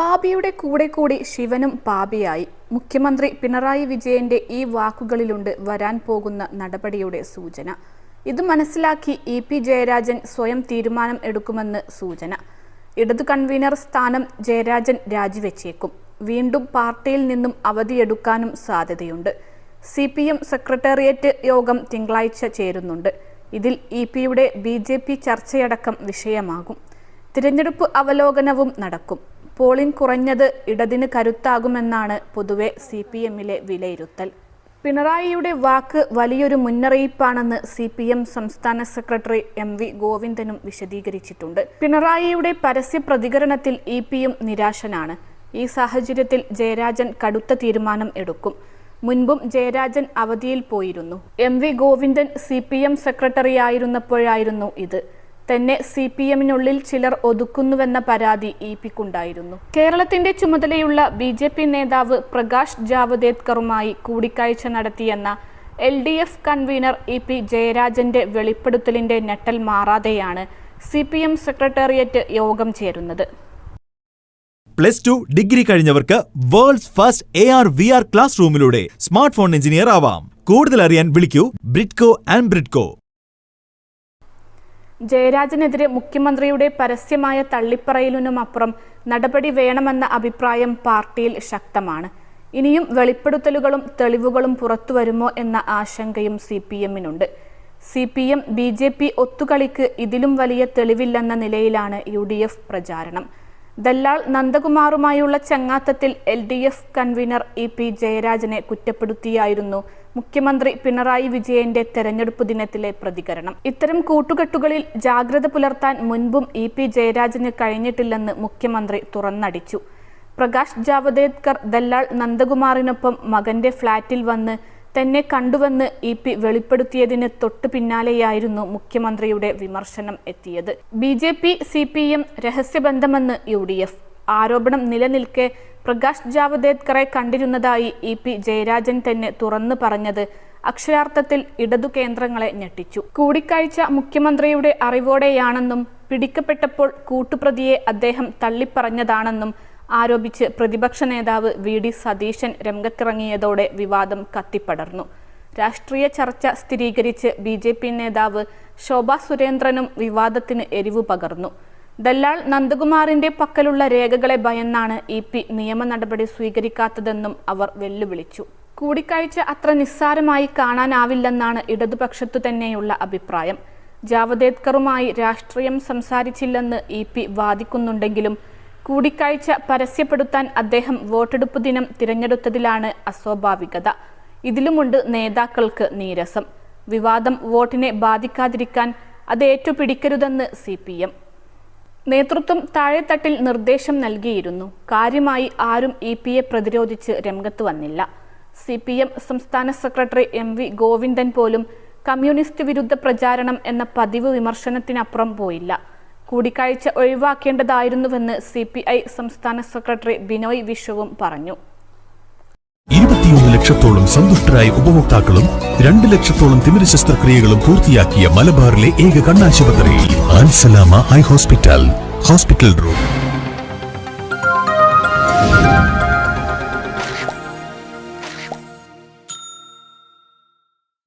പാപിയുടെ കൂടെ കൂടി ശിവനും പാപിയായി. മുഖ്യമന്ത്രി പിണറായി വിജയന്റെ ഈ വാക്കുകളിലുണ്ട് വരാൻ പോകുന്ന നടപടിയുടെ സൂചന. ഇത് മനസ്സിലാക്കി ഇ പി ജയരാജൻ സ്വയം തീരുമാനം എടുക്കുമെന്ന് സൂചന. ഇടതു കൺവീനർ സ്ഥാനം ജയരാജൻ രാജിവെച്ചേക്കും. വീണ്ടും പാർട്ടിയിൽ നിന്നും അവധിയെടുക്കാനും സാധ്യതയുണ്ട്. സി പി എം സെക്രട്ടേറിയറ്റ് യോഗം തിങ്കളാഴ്ച ചേരുന്നുണ്ട്. ഇതിൽ ഇ പിയുടെ ബി ജെ പി ചർച്ചയടക്കം വിഷയമാകും. തിരഞ്ഞെടുപ്പ് അവലോകനവും നടക്കും. പോളിംഗ് കുറഞ്ഞത് ഇടതിന് കരുത്താകുമെന്നാണ് പൊതുവെ സി പി എമ്മിലെ വിലയിരുത്തൽ. പിണറായിയുടെ വാക്ക് വലിയൊരു മുന്നറിയിപ്പാണെന്ന് സി പി എം സംസ്ഥാന സെക്രട്ടറി എം വി ഗോവിന്ദനും വിശദീകരിച്ചിട്ടുണ്ട്. പിണറായിയുടെ പരസ്യ പ്രതികരണത്തിൽ ഇ പിയും നിരാശനാണ്. ഈ സാഹചര്യത്തിൽ ജയരാജൻ കടുത്ത തീരുമാനം എടുക്കും. മുൻപും ജയരാജൻ അവധിയിൽ പോയിരുന്നു. M V Govindan C P M സെക്രട്ടറിയായിരുന്നപ്പോഴായിരുന്നു ഇത്. തന്നെ സി പി എമ്മിനുള്ളിൽ ചിലർ ഒതുക്കുന്നുവെന്ന പരാതി ഇ പിക്കുണ്ടായിരുന്നു. കേരളത്തിന്റെ ചുമതലയുള്ള ബി ജെ പി നേതാവ് പ്രകാശ് ജാവദേക്കറുമായി കൂടിക്കാഴ്ച നടത്തിയെന്ന L D F convener E P ജയരാജന്റെ വെളിപ്പെടുത്തലിന്റെ ഞെട്ടൽ മാറാതെയാണ് സി പി എം സെക്രട്ടേറിയറ്റ് യോഗം ചേരുന്നത്. Plus two degree കഴിഞ്ഞവർക്ക് world's first A R V R class റൂമിലൂടെ smart phone engineer ആവാം. കൂടുതൽ അറിയാൻ വിളിക്കൂ ബ്രിഡ്കോ ആൻഡ് ബ്രിഡ്കോ. ജയരാജനെതിരെ മുഖ്യമന്ത്രിയുടെ പരസ്യമായ തള്ളിപ്പറയലിനുമപ്പുറം നടപടി വേണമെന്ന അഭിപ്രായം പാർട്ടിയിൽ ശക്തമാണ്. ഇനിയും വെളിപ്പെടുത്തലുകളും തെളിവുകളും പുറത്തുവരുമോ എന്ന ആശങ്കയും C P എമ്മിനുണ്ട് C P M B J P ഒത്തുകളിക്ക് ഇതിലും വലിയ തെളിവില്ലെന്ന നിലയിലാണ് യു ഡി എഫ് പ്രചാരണം. ദല്ലാൾ നന്ദകുമാറുമായുള്ള ചങ്ങാത്തത്തിൽ L D F convener E P ജയരാജനെ കുറ്റപ്പെടുത്തിയായിരുന്നു മുഖ്യമന്ത്രി പിണറായി വിജയന്റെ തെരഞ്ഞെടുപ്പ് ദിനത്തിലെ പ്രതികരണം. ഇത്തരം കൂട്ടുകെട്ടുകളിൽ ജാഗ്രത പുലർത്താൻ മുൻപും ഇ പി ജയരാജന് കഴിഞ്ഞിട്ടില്ലെന്ന് മുഖ്യമന്ത്രി തുറന്നടിച്ചു. പ്രകാശ് ജാവദേക്കർ ദല്ലാൾ നന്ദകുമാറിനൊപ്പം മകന്റെ ഫ്ളാറ്റിൽ വന്ന് തന്നെ കണ്ടുവെന്ന് ഇ പി വെളിപ്പെടുത്തിയതിന് തൊട്ടു പിന്നാലെയായിരുന്നു മുഖ്യമന്ത്രിയുടെ വിമർശനം എത്തിയത്. B J P C P M രഹസ്യബന്ധമെന്ന് U D F. ആരോപണം നിലനിൽക്കെ പ്രകാശ് ജാവദേക്കറെ കണ്ടിരുന്നതായി ഇ പി ജയരാജൻ തന്നെ തുറന്നു പറഞ്ഞത് അക്ഷരാർത്ഥത്തിൽ ഇടതു കേന്ദ്രങ്ങളെ ഞെട്ടിച്ചു. കൂടിക്കാഴ്ച മുഖ്യമന്ത്രിയുടെ അറിവോടെയാണെന്നും പിടിക്കപ്പെട്ടപ്പോൾ കൂട്ടുപ്രതിയെ അദ്ദേഹം തള്ളിപ്പറഞ്ഞതാണെന്നും ആരോപിച്ച് പ്രതിപക്ഷ നേതാവ് വി ഡി സതീശൻ രംഗത്തിറങ്ങിയതോടെ വിവാദം കത്തിപ്പടർന്നു. രാഷ്ട്രീയ ചർച്ച സ്ഥിരീകരിച്ച് ബി ജെ പി നേതാവ് ശോഭ സുരേന്ദ്രനും വിവാദത്തിന് എരിവു പകർന്നു. ദല്ലാൾ നന്ദകുമാറിന്റെ പക്കലുള്ള രേഖകളെ ഭയന്നാണ് ഇ പി നിയമ നടപടി സ്വീകരിക്കാത്തതെന്നും അവർ വെല്ലുവിളിച്ചു. കൂടിക്കാഴ്ച അത്ര നിസ്സാരമായി കാണാനാവില്ലെന്നാണ് ഇടതുപക്ഷത്തു തന്നെയുള്ള അഭിപ്രായം. ജാവദേക്കറുമായി രാഷ്ട്രീയം സംസാരിച്ചില്ലെന്ന് ഇ പി വാദിക്കുന്നുണ്ടെങ്കിലും കൂടിക്കാഴ്ച പരസ്യപ്പെടുത്താൻ അദ്ദേഹം വോട്ടെടുപ്പ് ദിനം തിരഞ്ഞെടുത്തതിലാണ് അസ്വാഭാവികത. ഇതിലുമുണ്ട് നേതാക്കൾക്ക് നീരസം. വിവാദം വോട്ടിനെ ബാധിക്കാതിരിക്കാൻ അത് ഏറ്റുപിടിക്കരുതെന്ന് സി പി എം നേതൃത്വം താഴെത്തട്ടിൽ നിർദ്ദേശം നൽകിയിരുന്നു. കാര്യമായി ആരും ഇ പി എ പ്രതിരോധിച്ച് രംഗത്ത് വന്നില്ല. സി പി എം സംസ്ഥാന സെക്രട്ടറി എം വി ഗോവിന്ദൻ പോലും കമ്മ്യൂണിസ്റ്റ് വിരുദ്ധ പ്രചാരണം എന്ന പതിവ് വിമർശനത്തിനപ്പുറം പോയില്ല. കൂടിക്കാഴ്ച ഒഴിവാക്കേണ്ടതായിരുന്നുവെന്ന് സി പി ഐ സംസ്ഥാന സെക്രട്ടറി ബിനോയ് വിശ്വവും പറഞ്ഞു. ഇരുപത്തിയൊന്ന് ലക്ഷത്തോളം സന്തുഷ്ടരായ ഉപഭോക്താക്കളും രണ്ട് ലക്ഷത്തോളം തിമിര ശസ്ത്രക്രിയകളും പൂർത്തിയാക്കിയ മലബാറിലെ ഏക കണ്ണാശുപത്രി ഹോസ്പിറ്റൽ ഹോസ്പിറ്റൽ റോഡ്